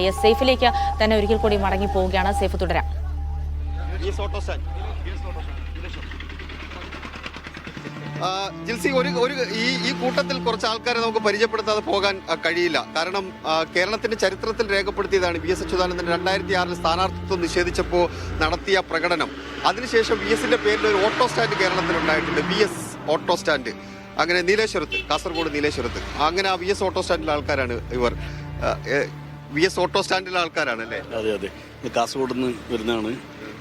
എത്തുകയാണ് എസ് സേഫിലേക്ക് തന്നെ ഒരിക്കൽ കൂടി മടങ്ങി പോവുകയാണ്. സേഫ് തുടരാം. ജിൽസി ഒരു ഒരു ഈ ഈ കൂട്ടത്തിൽ കുറച്ച് ആൾക്കാരെ നമുക്ക് പരിചയപ്പെടുത്താതെ പോകാൻ കഴിയില്ല. കാരണം കേരളത്തിന്റെ ചരിത്രത്തിൽ രേഖപ്പെടുത്തിയതാണ് വി എസ് അച്യുതാനന്ദൻ രണ്ടായിരത്തി ആറിൽ സ്ഥാനാർത്ഥിത്വം നിഷേധിച്ചപ്പോൾ നടത്തിയ പ്രകടനം. അതിനുശേഷം വി എസിന്റെ പേരിൽ ഒരു ഓട്ടോ സ്റ്റാൻഡ് കേരളത്തിൽ ഉണ്ടായിട്ടുണ്ട് വി എസ് ഓട്ടോ സ്റ്റാൻഡ്. അങ്ങനെ നീലേശ്വരത്ത് കാസർഗോഡ് നീലേശ്വരത്ത്. അങ്ങനെ ആ വി എസ് ഓട്ടോ സ്റ്റാൻഡിലെ ആൾക്കാരാണ് ഇവർ. വി എസ് ഓട്ടോ സ്റ്റാൻഡിലെ ആൾക്കാരാണ് അല്ലേ? അതെ അതെ. ഇത് കാസർഗോഡ് നിന്ന് വരുന്നതാണ്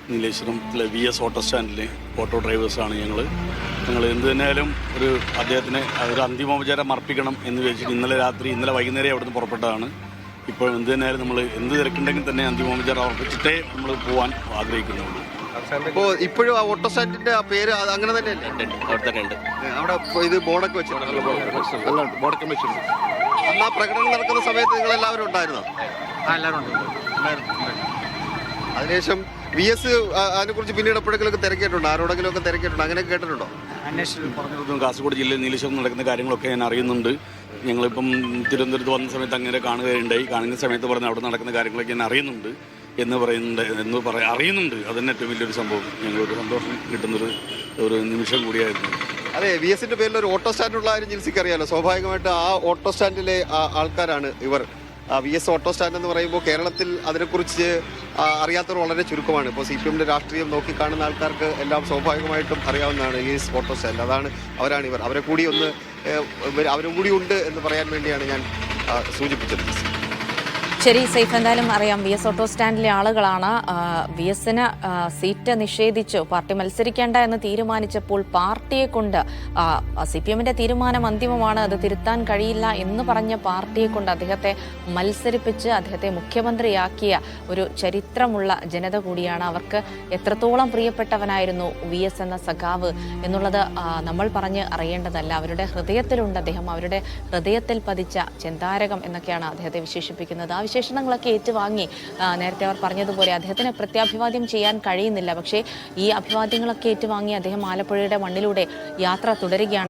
നീലേശ്വരത്തിലെ വി എസ് ഓട്ടോ സ്റ്റാൻഡിലെ ഓട്ടോ ഡ്രൈവേഴ്സാണ് ഞങ്ങൾ ഞങ്ങൾ എന്ത് തന്നെയായാലും ഒരു അദ്ദേഹത്തിന് ഒരു അന്തിമോപചാരം അർപ്പിക്കണം എന്ന് വെച്ചിട്ട് ഇന്നലെ രാത്രി ഇന്നലെ വൈകുന്നേരം അവിടെ നിന്ന് പുറപ്പെട്ടതാണ്. ഇപ്പോൾ എന്ത് തന്നെയായാലും നമ്മൾ എന്ത് തിരക്കുണ്ടെങ്കിൽ തന്നെ അന്തിമോപചാരം അർപ്പിച്ചിട്ടേ നമ്മൾ പോകാൻ ആഗ്രഹിക്കുന്നുള്ളൂ. ഇപ്പോ ഇപ്പോഴും ആ ഓട്ടോ സ്റ്റാൻഡിന്റെ ആ പേര് അങ്ങനെ തന്നെയല്ലേ? അവിടെ തന്നെ ഉണ്ട്. അവിടെ ഇപ്പൊ ഇത് ബോർഡൊക്കെ വെച്ചിട്ടുണ്ട്. ബോർഡൊക്കെ വെച്ചിട്ടുണ്ട്. അന്ന് ആ പ്രകടനം നടക്കുന്ന സമയത്ത് നിങ്ങൾ എല്ലാവരും ഉണ്ടായിരുന്നോ എല്ലാവരും. അതിനുശേഷം വി എസ് അതിനെ കുറിച്ച് പിന്നീട് എപ്പോഴെങ്കിലും തിരക്കിയിട്ടുണ്ട്? ആരോടെങ്കിലും ഒക്കെ തിരക്കിയിട്ടുണ്ട്? അങ്ങനെ കേട്ടിട്ടുണ്ടോ? പറഞ്ഞിടത്തും കാസർഗോഡ് ജില്ലയിൽ നീലേശ്വരം നടക്കുന്ന കാര്യങ്ങളൊക്കെ ഞാൻ അറിയുന്നുണ്ട്. ഞങ്ങളിപ്പം തിരുവനന്തപുരത്ത് വന്ന സമയത്ത് അങ്ങനെ കാണുകയുണ്ടായി. കാണുന്ന സമയത്ത് പറഞ്ഞ അവിടെ നടക്കുന്ന കാര്യങ്ങളൊക്കെ ഞാൻ അറിയുന്നുണ്ട് എന്ന് പറയുന്നുണ്ട് എന്ന് പറയാ അറിയുന്നുണ്ട്. അതന്നെ ഏറ്റവും വലിയൊരു സംഭവം. ഞങ്ങളൊരു സന്തോഷം കിട്ടുന്നൊരു ഒരു നിമിഷം കൂടിയായിരുന്നു. അതെ വി എസിന്റെ പേരിൽ ഒരു ഓട്ടോ സ്റ്റാൻഡുള്ള കാര്യം ജിൽസിക്ക് അറിയാലോ. സ്വാഭാവികമായിട്ട് ആ ഓട്ടോ സ്റ്റാൻഡിലെ ആൾക്കാരാണ് ഇവർ. വി എസ് ഓട്ടോ സ്റ്റാൻഡ് എന്ന് പറയുമ്പോൾ കേരളത്തിൽ അതിനെക്കുറിച്ച് അറിയാത്തവർ വളരെ ചുരുക്കമാണ്. ഇപ്പോൾ സി പി എമ്മിന്റെ രാഷ്ട്രീയം നോക്കിക്കാണുന്ന ആൾക്കാർക്ക് എല്ലാം സ്വാഭാവികമായിട്ടും അറിയാവുന്നതാണ് ഈ ഓട്ടോ സ്റ്റാൻഡ് അതാണ് അവരാണ് ഇവർ. അവരെ കൂടി ഒന്ന് അവരും കൂടി ഉണ്ട് എന്ന് പറയാൻ വേണ്ടിയാണ് ഞാൻ സൂചിപ്പിച്ചത്. ശരി സേഫ് എന്തായാലും അറിയാം. വി എസ് ഓട്ടോ സ്റ്റാൻഡിലെ ആളുകളാണ് വി എസിന് സീറ്റ് നിഷേധിച്ചു. പാർട്ടി മത്സരിക്കേണ്ട എന്ന് തീരുമാനിച്ചപ്പോൾ പാർട്ടിയെ കൊണ്ട് സി പി എമ്മിന്റെ തീരുമാനം അന്തിമമാണ്. അത് തിരുത്താൻ കഴിയില്ല എന്ന് പറഞ്ഞ പാർട്ടിയെ കൊണ്ട് അദ്ദേഹത്തെ മത്സരിപ്പിച്ച് അദ്ദേഹത്തെ മുഖ്യമന്ത്രിയാക്കിയ ഒരു ചരിത്രമുള്ള ജനത കൂടിയാണ്. അവർക്ക് എത്രത്തോളം പ്രിയപ്പെട്ടവനായിരുന്നു വി എസ് എന്ന സഖാവ് എന്നുള്ളത് നമ്മൾ പറഞ്ഞ് അറിയേണ്ടതല്ല. അവരുടെ ഹൃദയത്തിലുണ്ട് അദ്ദേഹം. അവരുടെ ഹൃദയത്തിൽ പതിച്ച ചെന്താരകം എന്നൊക്കെയാണ് അദ്ദേഹത്തെ വിശേഷിപ്പിക്കുന്നത്. ആ വിശേഷണങ്ങളൊക്കെ ഏറ്റുവാങ്ങി. നേരത്തെ അവർ പറഞ്ഞതുപോലെ അദ്ദേഹത്തിന് പ്രത്യാഭിവാദ്യം ചെയ്യാൻ കഴിയുന്നില്ല. പക്ഷേ ഈ അഭിവാദ്യങ്ങളൊക്കെ ഏറ്റുവാങ്ങി അദ്ദേഹം ആലപ്പുഴയുടെ മണ്ണിലൂടെ യാത്ര തുടരുകയാണ്.